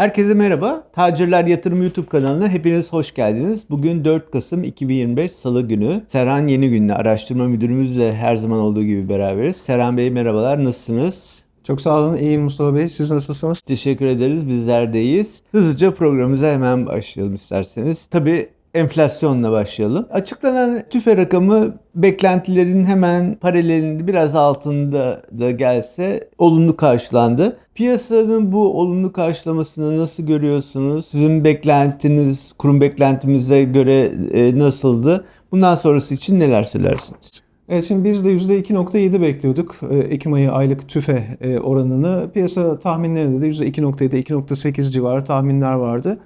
Herkese merhaba. Tacirler Yatırım YouTube kanalına hepiniz hoş geldiniz. Bugün 4 Kasım 2025 Salı günü. Serhan Yeni Gün'le araştırma müdürümüzle her zaman olduğu gibi beraberiz. Serhan Bey merhabalar, nasılsınız? Çok sağ olun. İyiyim Mustafa Bey. Siz nasılsınız? Teşekkür ederiz, bizler de iyiyiz. Hızlıca programımıza hemen başlayalım isterseniz. Tabii enflasyonla başlayalım. Açıklanan tüfe rakamı beklentilerin hemen paralelinde biraz altında da gelse olumlu karşılandı. Piyasanın bu olumlu karşılamasını nasıl görüyorsunuz? Sizin beklentiniz kurum beklentimize göre e, nasıldı? Bundan sonrası için neler söylersiniz? Evet şimdi biz de %2.7 bekliyorduk e, Ekim ayı aylık tüfe e, oranını. Piyasa tahminlerinde de %2.7, 2.8 civarı tahminler vardı.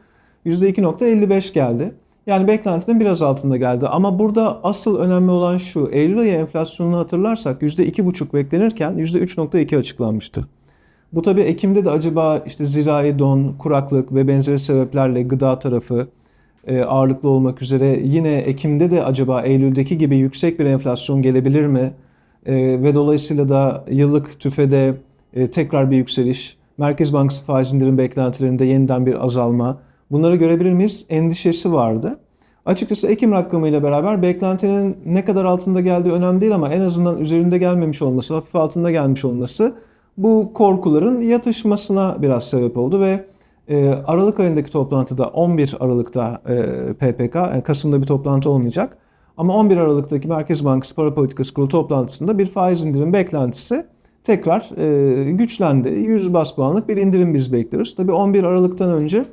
%2.55 geldi. Yani beklentinin biraz altında geldi. Ama burada asıl önemli olan şu. Eylül ayı enflasyonunu hatırlarsak %2.5 beklenirken %3.2 açıklanmıştı. Bu tabii Ekim'de de acaba işte zirai don, kuraklık ve benzeri sebeplerle gıda tarafı e, ağırlıklı olmak üzere yine Ekim'de de acaba Eylül'deki gibi yüksek bir enflasyon gelebilir mi? E, ve dolayısıyla da yıllık tüfede e, tekrar bir yükseliş, Merkez Bankası faiz indirim beklentilerinde yeniden bir azalma. Bunları görebilir miyiz? Endişesi vardı. Açıkçası Ekim rakamıyla beraber beklentinin ne kadar altında geldiği önemli değil ama en azından üzerinde gelmemiş olması, hafif altında gelmiş olması bu korkuların yatışmasına biraz sebep oldu ve e, Aralık ayındaki toplantıda 11 Aralık'ta e, PPK, yani Kasım'da bir toplantı olmayacak. Ama 11 Aralık'taki Merkez Bankası Para Politikası Kurulu toplantısında bir faiz indirim beklentisi tekrar e, güçlendi. 100 bas puanlık bir indirim biz bekliyoruz. Tabii 11 Aralık'tan önce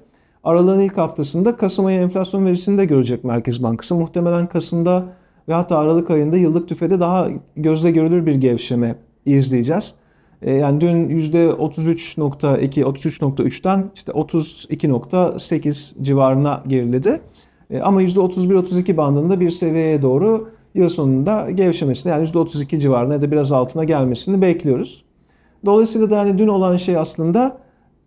Aralığın ilk haftasında Kasım ayı enflasyon verisini de görecek Merkez Bankası. Muhtemelen Kasım'da ve hatta Aralık ayında yıllık tüfede daha gözle görülür bir gevşeme izleyeceğiz. E, yani dün %33.2, 33.3'ten işte 32.8 civarına geriledi. E, ama %31-32 bandında bir seviyeye doğru yıl sonunda gevşemesini yani %32 civarına ya da biraz altına gelmesini bekliyoruz. Dolayısıyla da hani dün olan şey aslında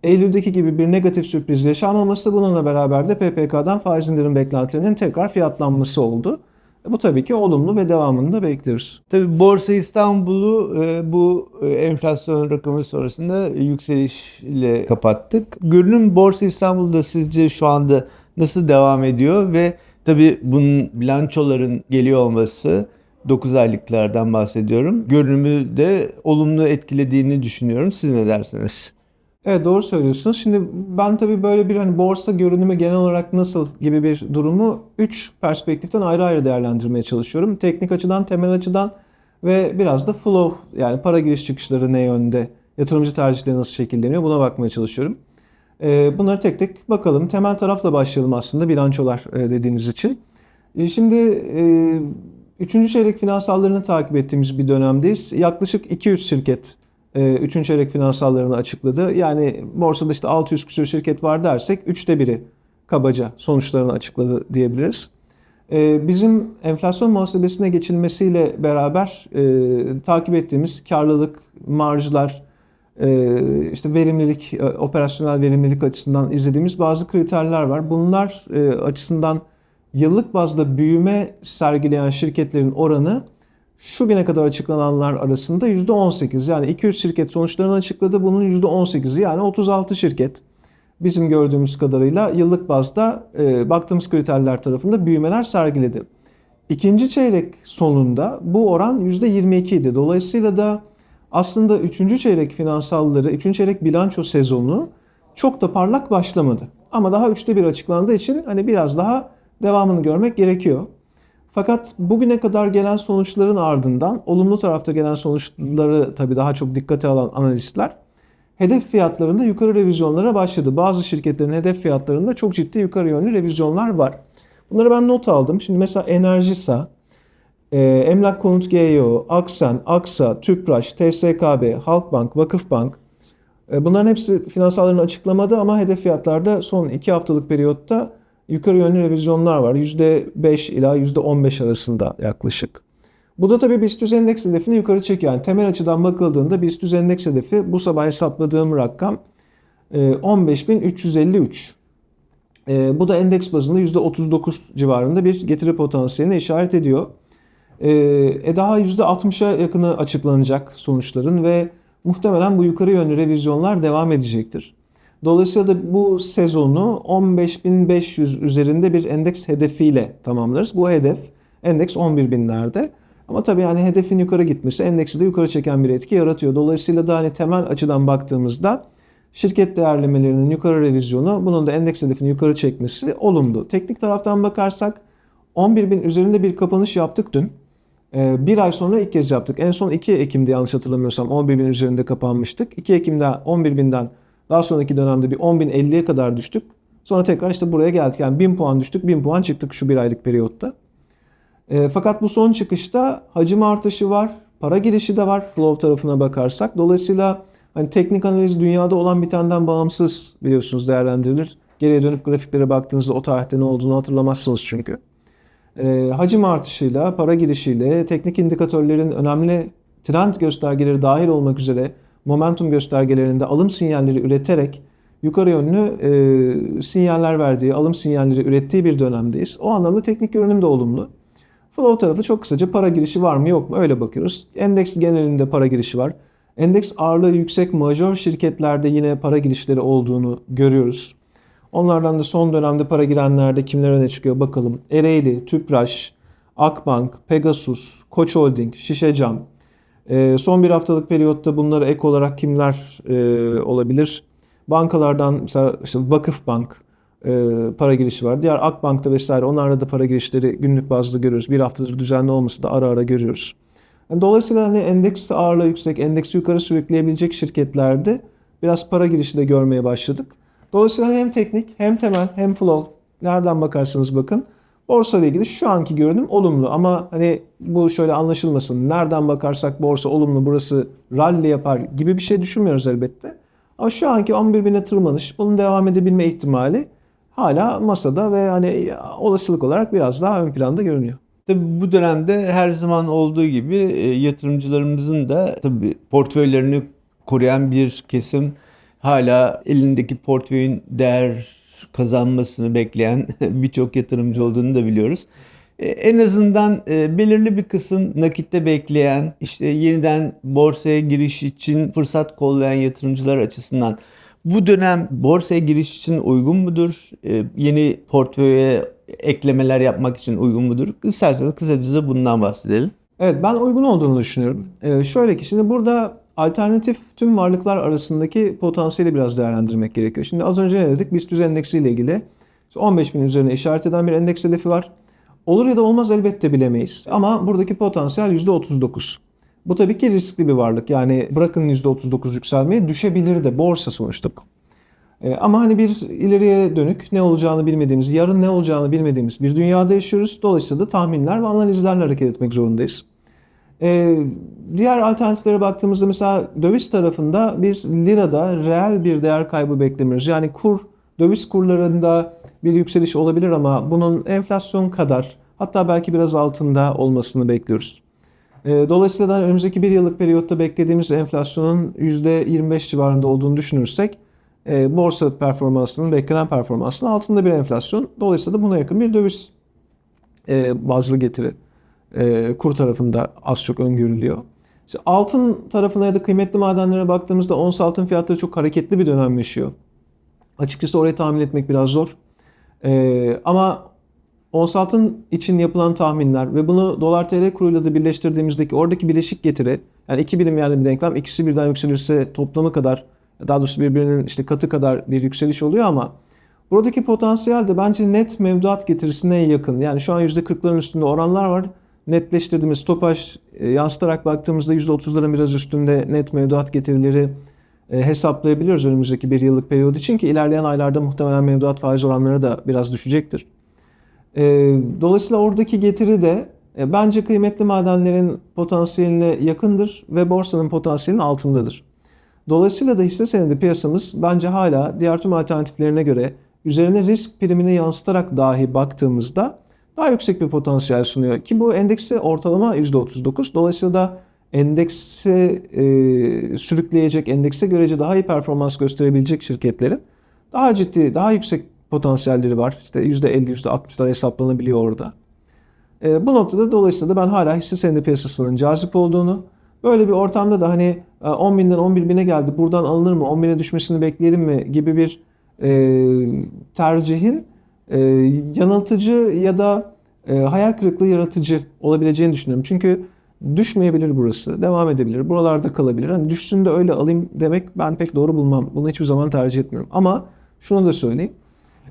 Eylül'deki gibi bir negatif sürpriz yaşanmaması bununla beraber de PPK'dan faiz indirim beklentilerinin tekrar fiyatlanması oldu. E, Bu tabii ki olumlu ve devamını da bekliyoruz. Tabii Borsa İstanbul'u e, bu e, enflasyon rakamı sonrasında yükselişle kapattık. Görünüm Borsa İstanbul'da sizce şu anda nasıl devam ediyor ve tabii bunun bilançoların geliyor olması 9 aylıklardan bahsediyorum. Görünümü de olumlu etkilediğini düşünüyorum. Siz ne dersiniz? Evet doğru söylüyorsunuz. Şimdi ben tabii böyle bir hani borsa görünümü genel olarak nasıl gibi bir durumu 3 perspektiften ayrı ayrı değerlendirmeye çalışıyorum. Teknik açıdan, temel açıdan ve biraz da flow yani para giriş çıkışları ne yönde, yatırımcı tercihleri nasıl şekilleniyor buna bakmaya çalışıyorum. Ee, bunları tek tek bakalım. Temel tarafla başlayalım aslında bilançolar e, dediğiniz için. E, Şimdi e, üçüncü çeyrek finansallarını takip ettiğimiz bir dönemdeyiz. Yaklaşık 200 şirket e, üçüncü çeyrek finansallarını açıkladı. Yani borsada işte 600 küsur şirket var dersek üçte biri kabaca sonuçlarını açıkladı diyebiliriz. E, Bizim enflasyon muhasebesine geçilmesiyle beraber e, takip ettiğimiz karlılık, marjlar, e, işte verimlilik, e, operasyonel verimlilik açısından izlediğimiz bazı kriterler var. Bunlar e, açısından yıllık bazda büyüme sergileyen şirketlerin oranı şu güne kadar açıklananlar arasında %18 yani 200 şirket sonuçlarını açıkladı. Bunun %18'i yani 36 şirket bizim gördüğümüz kadarıyla yıllık bazda e, baktığımız kriterler tarafında büyümeler sergiledi. İkinci çeyrek sonunda bu oran %22 idi. Dolayısıyla da aslında üçüncü çeyrek finansalları, üçüncü çeyrek bilanço sezonu çok da parlak başlamadı. Ama daha üçte bir açıklandığı için hani biraz daha devamını görmek gerekiyor. Fakat bugüne kadar gelen sonuçların ardından olumlu tarafta gelen sonuçları tabii daha çok dikkate alan analistler hedef fiyatlarında yukarı revizyonlara başladı. Bazı şirketlerin hedef fiyatlarında çok ciddi yukarı yönlü revizyonlar var. Bunları ben not aldım. Şimdi mesela Enerjisa, e, Emlak Konut GEO, Aksen, Aksa, Tüpraş, TSKB, Halkbank, Vakıfbank e, bunların hepsi finansallarını açıklamadı ama hedef fiyatlarda son 2 haftalık periyotta yukarı yönlü revizyonlar var. %5 ila %15 arasında yaklaşık. Bu da tabii BIST endeks hedefini yukarı çekiyor. Yani temel açıdan bakıldığında BIST endeks hedefi bu sabah hesapladığım rakam e, 15.353. E, bu da endeks bazında %39 civarında bir getiri potansiyeline işaret ediyor. E, e daha %60'a yakını açıklanacak sonuçların ve muhtemelen bu yukarı yönlü revizyonlar devam edecektir. Dolayısıyla da bu sezonu 15.500 üzerinde bir endeks hedefiyle tamamlarız. Bu hedef endeks 11.000'lerde. Ama tabii yani hedefin yukarı gitmesi endeksi de yukarı çeken bir etki yaratıyor. Dolayısıyla da hani temel açıdan baktığımızda şirket değerlemelerinin yukarı revizyonu bunun da endeks hedefini yukarı çekmesi olumlu. Teknik taraftan bakarsak 11.000 üzerinde bir kapanış yaptık dün. Ee, Bir ay sonra ilk kez yaptık. En son 2 Ekim'de yanlış hatırlamıyorsam 11.000 üzerinde kapanmıştık. 2 Ekim'de 11.000'den daha sonraki dönemde bir 10.050'ye kadar düştük. Sonra tekrar işte buraya geldik. Yani 1000 puan düştük, 1000 puan çıktık şu bir aylık periyotta. E, fakat bu son çıkışta hacim artışı var, para girişi de var flow tarafına bakarsak. Dolayısıyla hani teknik analiz dünyada olan bitenden bağımsız biliyorsunuz değerlendirilir. Geriye dönüp grafiklere baktığınızda o tarihte ne olduğunu hatırlamazsınız çünkü. E, hacim artışıyla, para girişiyle, teknik indikatörlerin önemli trend göstergeleri dahil olmak üzere momentum göstergelerinde alım sinyalleri üreterek yukarı yönlü e, sinyaller verdiği, alım sinyalleri ürettiği bir dönemdeyiz. O anlamda teknik görünüm de olumlu. Flow tarafı çok kısaca para girişi var mı yok mu öyle bakıyoruz. Endeks genelinde para girişi var. Endeks ağırlığı yüksek major şirketlerde yine para girişleri olduğunu görüyoruz. Onlardan da son dönemde para girenlerde kimler öne çıkıyor bakalım. Ereğli, Tüpraş, Akbank, Pegasus, Koç Holding, Şişecam. Ee, son bir haftalık periyotta bunlara ek olarak kimler e, olabilir? Bankalardan mesela işte Vakıfbank e, para girişi var. Diğer Akbank'ta vesaire onlarda da para girişleri günlük bazda görüyoruz. Bir haftadır düzenli olması da ara ara görüyoruz. Dolayısıyla hani endeks ağırlığı yüksek, endeksi yukarı sürükleyebilecek şirketlerde biraz para girişi de görmeye başladık. Dolayısıyla hem teknik hem temel hem flow nereden bakarsanız bakın borsa ile ilgili şu anki görünüm olumlu ama hani bu şöyle anlaşılmasın. Nereden bakarsak borsa olumlu burası rally yapar gibi bir şey düşünmüyoruz elbette. Ama şu anki 11.000'e tırmanış bunun devam edebilme ihtimali hala masada ve hani olasılık olarak biraz daha ön planda görünüyor. Tabii bu dönemde her zaman olduğu gibi e, yatırımcılarımızın da tabii portföylerini koruyan bir kesim hala elindeki portföyün değer kazanmasını bekleyen birçok yatırımcı olduğunu da biliyoruz. E, En azından e, belirli bir kısım nakitte bekleyen, işte yeniden borsaya giriş için fırsat kollayan yatırımcılar açısından bu dönem borsaya giriş için uygun mudur? E, Yeni portföye eklemeler yapmak için uygun mudur? İsterseniz kısaca da bundan bahsedelim. Evet ben uygun olduğunu düşünüyorum. Ee, şöyle ki şimdi burada alternatif tüm varlıklar arasındaki potansiyeli biraz değerlendirmek gerekiyor. Şimdi az önce ne dedik? BIST endeksi ile ilgili 15 bin üzerine işaret eden bir endeks hedefi var. Olur ya da olmaz elbette bilemeyiz. Ama buradaki potansiyel %39. Bu tabii ki riskli bir varlık. Yani bırakın %39 yükselmeyi düşebilir de borsa sonuçta. Ee, ama hani bir ileriye dönük ne olacağını bilmediğimiz, yarın ne olacağını bilmediğimiz bir dünyada yaşıyoruz. Dolayısıyla da tahminler ve analizlerle hareket etmek zorundayız. Ee, diğer alternatiflere baktığımızda mesela döviz tarafında biz lirada reel bir değer kaybı beklemiyoruz. Yani kur, döviz kurlarında bir yükseliş olabilir ama bunun enflasyon kadar hatta belki biraz altında olmasını bekliyoruz. Ee, dolayısıyla da önümüzdeki bir yıllık periyotta beklediğimiz enflasyonun %25 civarında olduğunu düşünürsek e, borsa performansının beklenen performansının altında bir enflasyon. Dolayısıyla da buna yakın bir döviz e, bazlı getiri e, kur tarafında az çok öngörülüyor. İşte altın tarafına ya da kıymetli madenlere baktığımızda ons altın fiyatları çok hareketli bir dönem yaşıyor. Açıkçası orayı tahmin etmek biraz zor. E, ama ons altın için yapılan tahminler ve bunu dolar TL kuruyla da birleştirdiğimizdeki oradaki bileşik getiri yani iki birim yerli bir denklem ikisi birden yükselirse toplamı kadar daha doğrusu birbirinin işte katı kadar bir yükseliş oluyor ama buradaki potansiyel de bence net mevduat getirisine yakın. Yani şu an %40'ların üstünde oranlar var. Netleştirdiğimiz stopaj e, yansıtarak baktığımızda %30'ların biraz üstünde net mevduat getirileri e, hesaplayabiliyoruz önümüzdeki bir yıllık periyod için ki ilerleyen aylarda muhtemelen mevduat faiz oranları da biraz düşecektir. E, dolayısıyla oradaki getiri de e, bence kıymetli madenlerin potansiyeline yakındır ve borsanın potansiyelinin altındadır. Dolayısıyla da hisse senedi piyasamız bence hala diğer tüm alternatiflerine göre üzerine risk primini yansıtarak dahi baktığımızda daha yüksek bir potansiyel sunuyor. Ki bu endekste ortalama %39. Dolayısıyla da endekse e, sürükleyecek, endekse görece daha iyi performans gösterebilecek şirketlerin daha ciddi, daha yüksek potansiyelleri var. İşte %50, %60'lar hesaplanabiliyor orada. E, bu noktada dolayısıyla da ben hala hisse senedi piyasasının cazip olduğunu, Böyle bir ortamda da hani e, 10 binden 11 bine geldi buradan alınır mı 10 bine düşmesini bekleyelim mi gibi bir e, tercihin e, yanıltıcı ya da e, hayal kırıklığı yaratıcı olabileceğini düşünüyorum. Çünkü düşmeyebilir burası, devam edebilir, buralarda kalabilir. Hani düşsün de öyle alayım demek ben pek doğru bulmam. Bunu hiçbir zaman tercih etmiyorum. Ama şunu da söyleyeyim.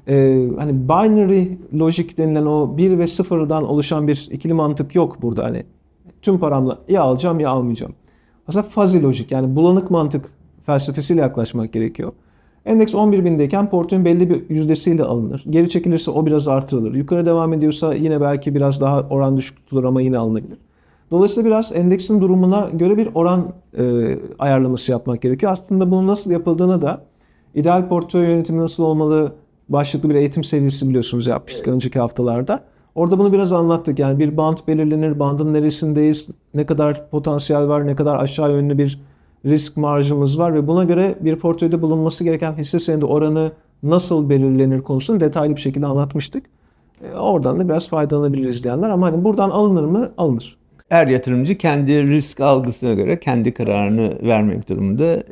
Ee, hani binary logic denilen o 1 ve 0'dan oluşan bir ikili mantık yok burada. Hani tüm paramla ya alacağım ya almayacağım. Aslında fuzzy logic yani bulanık mantık felsefesiyle yaklaşmak gerekiyor. Endeks 11.000'deyken portföyün belli bir yüzdesiyle alınır. Geri çekilirse o biraz artırılır. Yukarı devam ediyorsa yine belki biraz daha oran düşük tutulur ama yine alınabilir. Dolayısıyla biraz endeksin durumuna göre bir oran e, ayarlaması yapmak gerekiyor. Aslında bunun nasıl yapıldığını da ideal portföy yönetimi nasıl olmalı başlıklı bir eğitim serisi biliyorsunuz yapmıştık önceki haftalarda. Orada bunu biraz anlattık. Yani bir band belirlenir, bandın neresindeyiz, ne kadar potansiyel var, ne kadar aşağı yönlü bir risk marjımız var ve buna göre bir portföyde bulunması gereken hisse senedi oranı nasıl belirlenir konusunu detaylı bir şekilde anlatmıştık. E, oradan da biraz faydalanabilir izleyenler ama hani buradan alınır mı? Alınır. Her yatırımcı kendi risk algısına göre kendi kararını vermek durumunda e,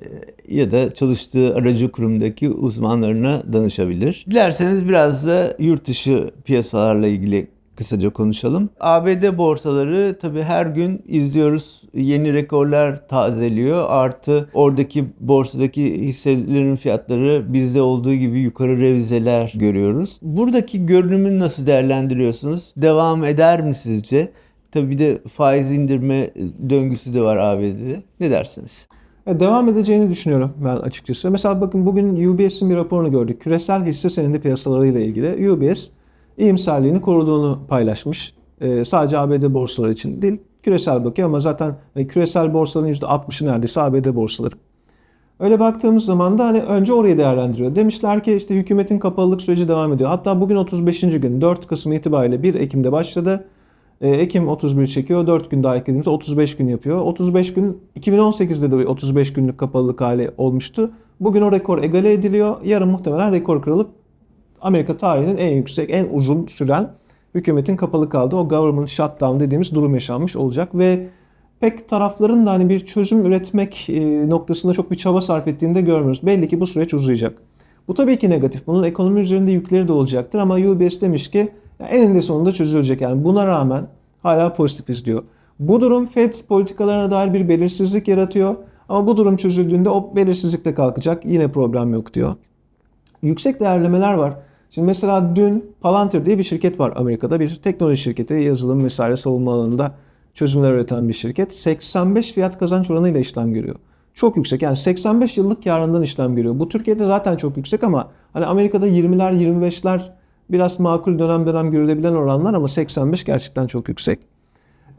ya da çalıştığı aracı kurumdaki uzmanlarına danışabilir. Dilerseniz biraz da yurt dışı piyasalarla ilgili kısaca konuşalım. ABD borsaları tabii her gün izliyoruz. Yeni rekorlar tazeliyor. Artı oradaki borsadaki hisselerin fiyatları bizde olduğu gibi yukarı revizeler görüyoruz. Buradaki görünümü nasıl değerlendiriyorsunuz? Devam eder mi sizce? Tabii bir de faiz indirme döngüsü de var ABD'de. Ne dersiniz? E, Devam edeceğini düşünüyorum ben açıkçası. Mesela bakın bugün UBS'in bir raporunu gördük. Küresel hisse senedi piyasalarıyla ilgili UBS iyimserliğini koruduğunu paylaşmış. E, sadece ABD borsaları için değil, küresel bakıyor ama zaten e, küresel borsaların %60'ı neredeyse ABD borsaları. Öyle baktığımız zaman da hani önce orayı değerlendiriyor. Demişler ki işte hükümetin kapalılık süreci devam ediyor. Hatta bugün 35. gün 4 Kasım itibariyle 1 Ekim'de başladı. E, Ekim 31 çekiyor. 4 gün daha eklediğimizde 35 gün yapıyor. 35 gün 2018'de de bir 35 günlük kapalılık hali olmuştu. Bugün o rekor egale ediliyor. Yarın muhtemelen rekor kırılıp Amerika tarihinin en yüksek, en uzun süren hükümetin kapalı kaldığı o government shutdown dediğimiz durum yaşanmış olacak ve pek tarafların da hani bir çözüm üretmek e, noktasında çok bir çaba sarf ettiğini de görmüyoruz. Belli ki bu süreç uzayacak. Bu tabii ki negatif. Bunun ekonomi üzerinde yükleri de olacaktır ama UBS demiş ki eninde sonunda çözülecek. Yani buna rağmen hala pozitif izliyor. Bu durum FED politikalarına dair bir belirsizlik yaratıyor. Ama bu durum çözüldüğünde o belirsizlik de kalkacak. Yine problem yok diyor. Yüksek değerlemeler var. Şimdi mesela dün Palantir diye bir şirket var Amerika'da. Bir teknoloji şirketi, yazılım vesaire savunma alanında çözümler üreten bir şirket. 85 fiyat kazanç oranıyla işlem görüyor. Çok yüksek. Yani 85 yıllık karından işlem görüyor. Bu Türkiye'de zaten çok yüksek ama hani Amerika'da 20'ler 25'ler biraz makul dönem dönem görülebilen oranlar ama 85 gerçekten çok yüksek.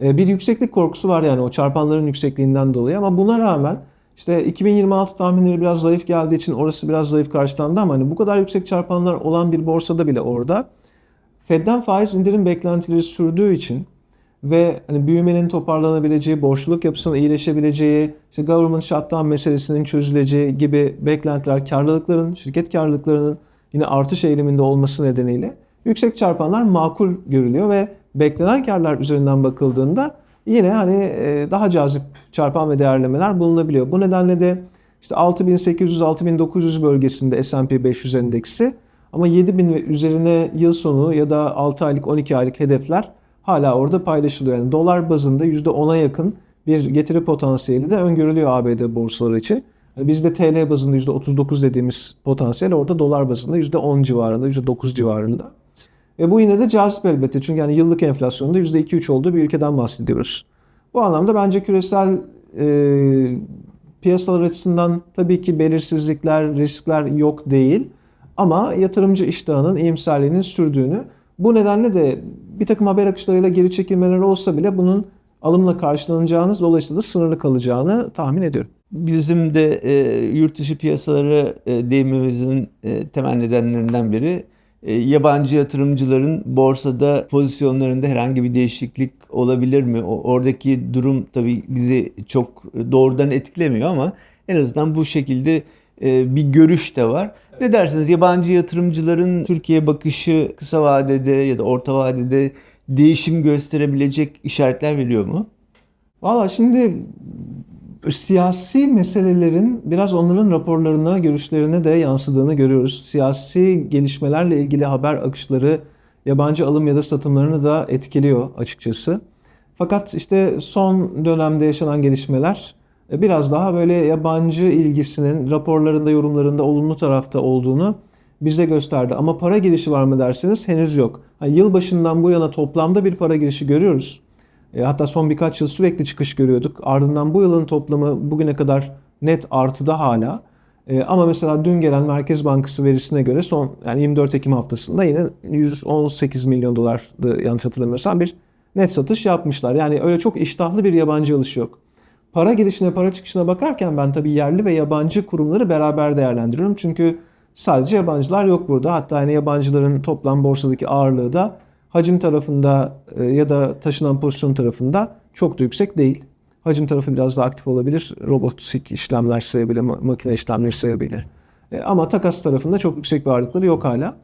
Ee, Bir yükseklik korkusu var yani o çarpanların yüksekliğinden dolayı ama buna rağmen işte 2026 tahminleri biraz zayıf geldiği için orası biraz zayıf karşılandı ama hani bu kadar yüksek çarpanlar olan bir borsada bile orada Fed'den faiz indirim beklentileri sürdüğü için ve hani büyümenin toparlanabileceği, borçluluk yapısının iyileşebileceği, işte government shutdown meselesinin çözüleceği gibi beklentiler, karlılıkların, şirket karlılıklarının yine artış eğiliminde olması nedeniyle yüksek çarpanlar makul görülüyor ve beklenen karlar üzerinden bakıldığında yine hani e, daha cazip çarpan ve değerlemeler bulunabiliyor. Bu nedenle de işte 6800-6900 bölgesinde S&P 500 endeksi ama 7000 ve üzerine yıl sonu ya da 6 aylık 12 aylık hedefler hala orada paylaşılıyor. Yani dolar bazında %10'a yakın bir getiri potansiyeli de öngörülüyor ABD borsaları için. Bizde TL bazında %39 dediğimiz potansiyel orada dolar bazında %10 civarında, %9 civarında. Ve bu yine de cazip elbette çünkü yani yıllık enflasyonda %2-3 olduğu bir ülkeden bahsediyoruz. Bu anlamda bence küresel e, piyasalar açısından tabii ki belirsizlikler, riskler yok değil. Ama yatırımcı iştahının iyimserliğinin sürdüğünü bu nedenle de bir takım haber akışlarıyla geri çekilmeler olsa bile bunun alımla karşılanacağını dolayısıyla sınırlı kalacağını tahmin ediyorum. Bizim de e, yurt dışı piyasalara e, değinmemizin e, temel nedenlerinden biri yabancı yatırımcıların borsada pozisyonlarında herhangi bir değişiklik olabilir mi? Oradaki durum tabii bizi çok doğrudan etkilemiyor ama en azından bu şekilde e, bir görüş de var. Ne dersiniz? Yabancı yatırımcıların Türkiye bakışı kısa vadede ya da orta vadede değişim gösterebilecek işaretler veriyor mu? Valla şimdi siyasi meselelerin biraz onların raporlarına, görüşlerine de yansıdığını görüyoruz. Siyasi gelişmelerle ilgili haber akışları yabancı alım ya da satımlarını da etkiliyor açıkçası. Fakat işte son dönemde yaşanan gelişmeler e, biraz daha böyle yabancı ilgisinin raporlarında, yorumlarında olumlu tarafta olduğunu bize gösterdi. Ama para girişi var mı derseniz henüz yok. Ha, yılbaşından bu yana toplamda bir para girişi görüyoruz. E, hatta son birkaç yıl sürekli çıkış görüyorduk. Ardından bu yılın toplamı bugüne kadar net artıda hala. E, ama mesela dün gelen Merkez Bankası verisine göre son yani 24 Ekim haftasında yine 118 milyon dolardı yanlış hatırlamıyorsam bir net satış yapmışlar. Yani öyle çok iştahlı bir yabancı alış yok. Para girişine, para çıkışına bakarken ben tabii yerli ve yabancı kurumları beraber değerlendiriyorum. Çünkü sadece yabancılar yok burada. Hatta yani yabancıların toplam borsadaki ağırlığı da hacim tarafında e, ya da taşınan pozisyon tarafında çok da yüksek değil. Hacim tarafı biraz daha aktif olabilir. Robotik işlemler sayabilir, ma- makine işlemleri sayabilir. E, Ama takas tarafında çok yüksek bir ağırlıkları yok hala.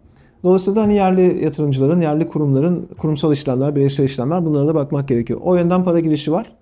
Dolayısıyla da hani yerli yatırımcıların, yerli kurumların kurumsal işlemler, bireysel işlemler bunlara da bakmak gerekiyor. O yönden para girişi var.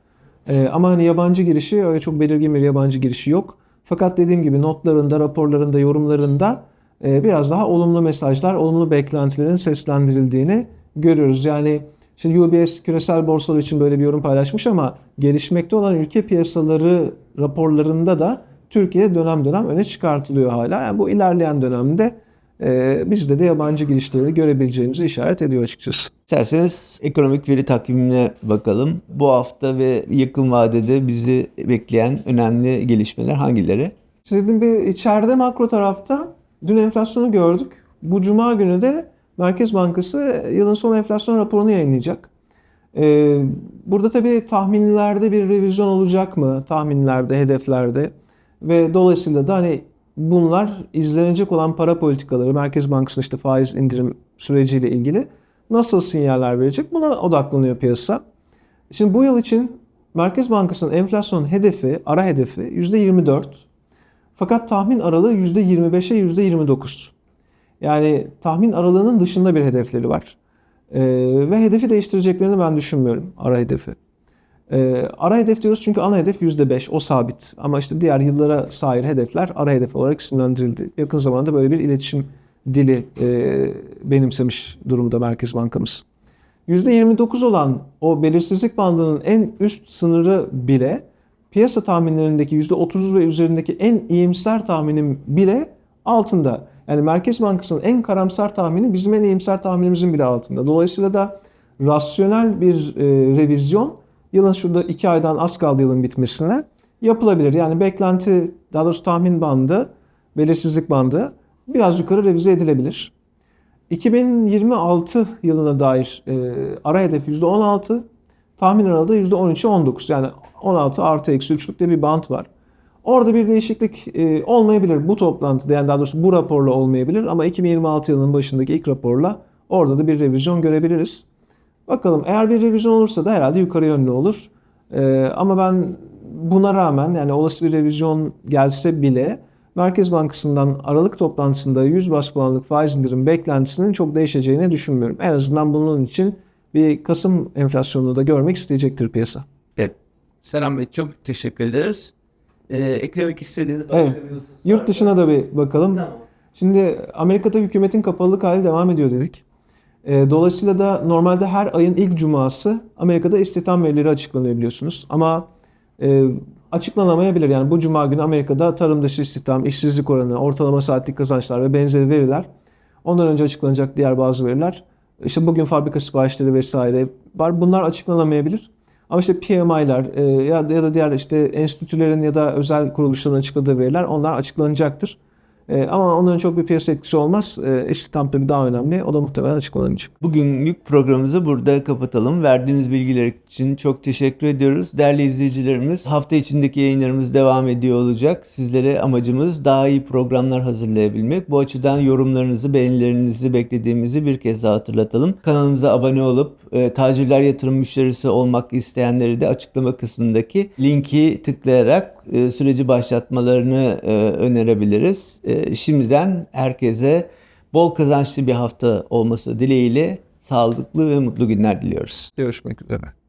Ee, ama hani yabancı girişi öyle çok belirgin bir yabancı girişi yok. Fakat dediğim gibi notlarında, raporlarında, yorumlarında e, biraz daha olumlu mesajlar, olumlu beklentilerin seslendirildiğini görüyoruz. Yani şimdi UBS küresel borsalar için böyle bir yorum paylaşmış ama gelişmekte olan ülke piyasaları raporlarında da Türkiye dönem dönem öne çıkartılıyor hala. Yani bu ilerleyen dönemde e, bizde de yabancı girişleri görebileceğimizi işaret ediyor açıkçası. İsterseniz ekonomik veri takvimine bakalım. Bu hafta ve yakın vadede bizi bekleyen önemli gelişmeler hangileri? Şimdi bir içeride makro tarafta dün enflasyonu gördük. Bu cuma günü de Merkez Bankası yılın son enflasyon raporunu yayınlayacak. Ee, burada tabii tahminlerde bir revizyon olacak mı? Tahminlerde, hedeflerde ve dolayısıyla da hani bunlar izlenecek olan para politikaları, Merkez Bankası'nın işte faiz indirim süreciyle ilgili nasıl sinyaller verecek? Buna odaklanıyor piyasa. Şimdi bu yıl için Merkez Bankası'nın enflasyon hedefi, ara hedefi %24. Fakat tahmin aralığı %25'e %29. Yani tahmin aralığının dışında bir hedefleri var. Ee, ve hedefi değiştireceklerini ben düşünmüyorum ara hedefi. Ee, ara hedef diyoruz çünkü ana hedef %5 o sabit. Ama işte diğer yıllara sahip hedefler ara hedef olarak isimlendirildi. Yakın zamanda böyle bir iletişim dili e, benimsemiş durumda Merkez Bankamız. %29 olan o belirsizlik bandının en üst sınırı bile piyasa tahminlerindeki %30 ve üzerindeki en iyimser tahminim bile altında. Yani Merkez Bankası'nın en karamsar tahmini bizim en iyimser tahminimizin bile altında. Dolayısıyla da rasyonel bir e, revizyon yılın şurada 2 aydan az kaldı yılın bitmesine yapılabilir. Yani beklenti daha doğrusu tahmin bandı, belirsizlik bandı biraz yukarı revize edilebilir. 2026 yılına dair e, ara hedef %16, tahmin aralığı %13'e 19. Yani 16 artı eksi 3'lük de bir bant var. Orada bir değişiklik e, olmayabilir bu toplantıda yani daha doğrusu bu raporla olmayabilir ama 2026 yılının başındaki ilk raporla orada da bir revizyon görebiliriz. Bakalım eğer bir revizyon olursa da herhalde yukarı yönlü olur. E, ama ben buna rağmen yani olası bir revizyon gelse bile Merkez Bankası'ndan Aralık toplantısında 100 bas puanlık faiz indirim beklentisinin çok değişeceğini düşünmüyorum. En azından bunun için bir Kasım enflasyonunu da görmek isteyecektir piyasa. Evet. Selam Bey çok teşekkür ederiz. Ee, eklemek istediğiniz Evet. başka bir husus var Yurt dışına da bir bakalım. Tamam. Şimdi Amerika'da hükümetin kapalılık hali devam ediyor dedik. E, Dolayısıyla da normalde her ayın ilk cuması Amerika'da istihdam verileri açıklanıyor biliyorsunuz. Ama e, açıklanamayabilir. Yani bu cuma günü Amerika'da tarım dışı istihdam, işsizlik oranı, ortalama saatlik kazançlar ve benzeri veriler. Ondan önce açıklanacak diğer bazı veriler. İşte bugün fabrika siparişleri vesaire var. Bunlar açıklanamayabilir. Ama işte PMI'ler e, ya, ya da diğer işte enstitülerin ya da özel kuruluşların açıkladığı veriler onlar açıklanacaktır. E, ama onların çok bir piyasa etkisi olmaz. E, istihdam tabii daha önemli. O da muhtemelen açıklanacak. Bugünlük programımızı burada kapatalım. Verdiğiniz bilgiler için çok teşekkür ediyoruz. Değerli izleyicilerimiz hafta içindeki yayınlarımız devam ediyor olacak. Sizlere amacımız daha iyi programlar hazırlayabilmek. Bu açıdan yorumlarınızı, beğenilerinizi beklediğimizi bir kez daha hatırlatalım. Kanalımıza abone olup e, tacirler yatırım müşterisi olmak isteyenleri de açıklama kısmındaki linki tıklayarak e, süreci başlatmalarını e, önerebiliriz. Şimdiden herkese bol kazançlı bir hafta olması dileğiyle sağlıklı ve mutlu günler diliyoruz. Görüşmek üzere.